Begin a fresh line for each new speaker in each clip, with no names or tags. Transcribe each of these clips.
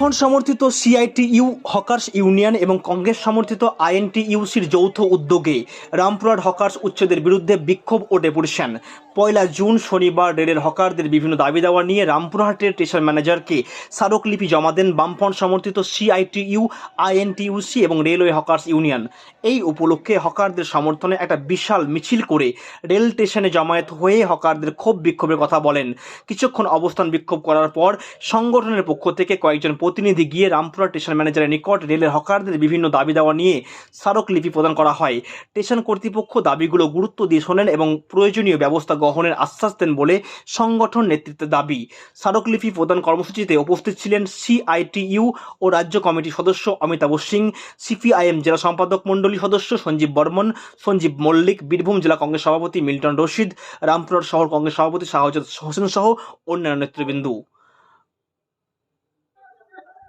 বামফ্রন্ট সমর্থিত CITU, hawkers union এবং কংগ্রেস সমর্থিত আইএনটিইউসির যৌথ উদ্যোগে রামপুরহাট হকার্স উচ্ছেদের বিরুদ্ধে বিক্ষোভ ও ডেপুটেশন পয়লা জুন শনিবার রেলের হকারদের বিভিন্ন দাবি দেওয়া নিয়ে রামপুরহাটের স্টেশন ম্যানেজারকে স্মারকলিপি জমা দেন বামফ্রন্ট সমর্থিত সিআইটিইউ, আইএনটিইউসি এবং রেলওয়ে হকার্স ইউনিয়ন। এই উপলক্ষে হকারদের সমর্থনে একটা বিশাল মিছিল করে রেল স্টেশনে জমায়েত হয়ে হকারদের ক্ষোভ বিক্ষোভের কথা বলেন। কিছুক্ষণ অবস্থান বিক্ষোভ করার পর সংগঠনের পক্ষ থেকে কয়েকজন প্রতিনিধি গিয়ে রামপুরা স্টেশন ম্যানেজারের নিকট রেলের হকারদের বিভিন্ন দাবি দেওয়া নিয়ে স্মারকলিপি প্রদান করা হয়। স্টেশন কর্তৃপক্ষ দাবিগুলো গুরুত্ব দিয়ে শোনেন এবং প্রয়োজনীয় ব্যবস্থা গ্রহণের আশ্বাস দেন বলে সংগঠন নেতৃত্বের দাবি। স্মারকলিপি প্রদান কর্মসূচিতে উপস্থিত ছিলেন সিআইটিইউ ও রাজ্য কমিটির সদস্য অমিতাভ সিং, সিপিআইএম জেলা সম্পাদক মণ্ডলী সদস্য সঞ্জীব বর্মন, সঞ্জীব মল্লিক, বীরভূম জেলা কংগ্রেস সভাপতি মিল্টন রশিদ, রামপুরহাট শহর কংগ্রেস সভাপতি শাহজাদ হোসেন সহ অন্যান্য নেতৃবৃন্দু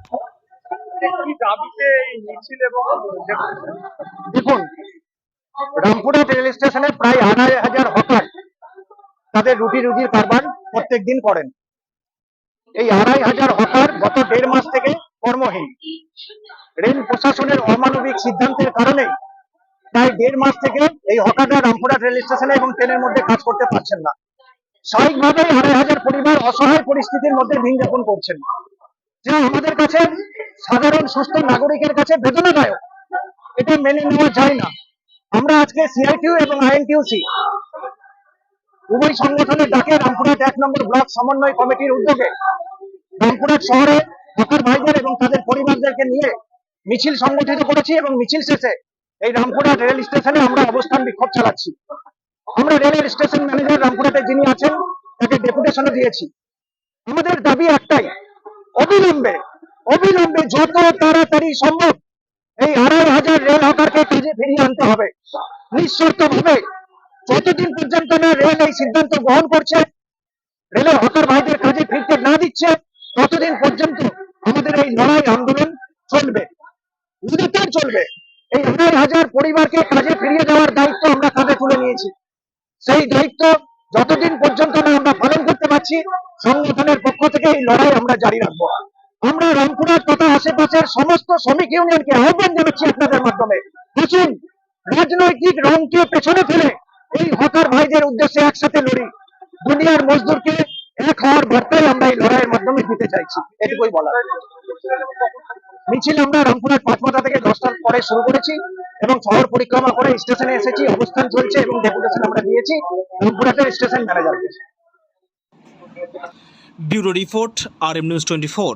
কি দাবিতে এই মিছিল এবং
দেখুন রামপুরহাট রেল স্টেশনে প্রায় আড়াই হাজার হকার তাদের রুটি রুজির কারবার প্রত্যেক দিন করেন। এই আড়াই হাজার হকার গত দেড় মাস থেকে কর্মহীন। রেল প্রশাসনের অমানবিক সিদ্ধান্তের কারণে প্রায় দেড় মাস থেকে এই হকাররা রামপুরহাট রেল স্টেশনে এবং ট্রেনের মধ্যে কাজ করতে পারছেন না। স্বাভাবিকভাবেই আড়াই হাজার পরিবার অসহায় পরিস্থিতির মধ্যে দিন যাপন করছেন। যা আমাদের কাছে সাধারণ সুস্থ নাগরিকের কাছে বেদনাদায়ক, এটা মেনে নেওয়া যায় না। আমরা আজকে সিআইটিউ এবং আইএনটিউসি উভয় সংগঠনের ডাকে রামপুরহাট এক নম্বর ব্লক সমন্বয় কমিটির উদ্যোগে রামপুরহাট শহরে হকার ভাইদের এবং তাদের পরিবারদেরকে নিয়ে মিছিল সংগঠিত করেছি এবং মিছিল শেষে এই রামপুরহাট রেল স্টেশনে আমরা অবস্থান বিক্ষোভ চালাচ্ছি। আমরা রেলের স্টেশন ম্যানেজার রামপুরহাটে যিনি আছেন, তাকে ডেপুটেশনও দিয়েছি। আমাদের দাবি একটাই অবিলম্বে অবিলম্বে যত তাড়াতাড়ি সম্ভব এই আড়াই হাজার রেল হকারকে ফিরিয়ে আনতে হবে। নিঃশর্ত ভাবে যতদিন পর্যন্ত না রেল এই সিদ্ধান্ত গ্রহণ করছে, রেলের হকার ভাইদের কাজে ফিরতে না দিচ্ছে, ততদিন পর্যন্ত আমাদের এই লড়াই আন্দোলন চলবে। নিরন্তর চলবে। এই আড়াই হাজার পরিবারকে কাজে ফিরিয়ে দেওয়ার দায়িত্ব আমরা কাঁধে তুলে নিয়েছি। সেই দায়িত্ব যতদিন পর্যন্ত না আমরা পালন সংগঠনের পক্ষ থেকে এই লড়াই আমরা জারি রাখব। আমরা রামপুরহাট তথা আশেপাশের সমস্ত শ্রমিক ইউনিয়নকে আহ্বান জানাচ্ছি আপনাদের মাধ্যমে। আসুন, রাজনৈতিক রংকে পেছনে ফেলে এই হকার ভাইদের উদ্দেশ্যে একসাথে লড়ি। দুনিয়ার মজদুরকে এক হওয়ার বার্তাই আমরা এই লড়াইয়ের মাধ্যমে দিতে চাইছি। এটুকুই বলা মিছিল আমরা রামপুরহাট পাঁচমাথা থেকে দশটার পরে শুরু করেছি এবং শহর পরিক্রমা করে স্টেশনে এসেছি। অবস্থান চলছে এবং ডেপুটেশন আমরা দিয়েছি। রামপুরহাটের স্টেশন ম্যানেজার। ম্যানেজারকে
bureau report R M news twenty four.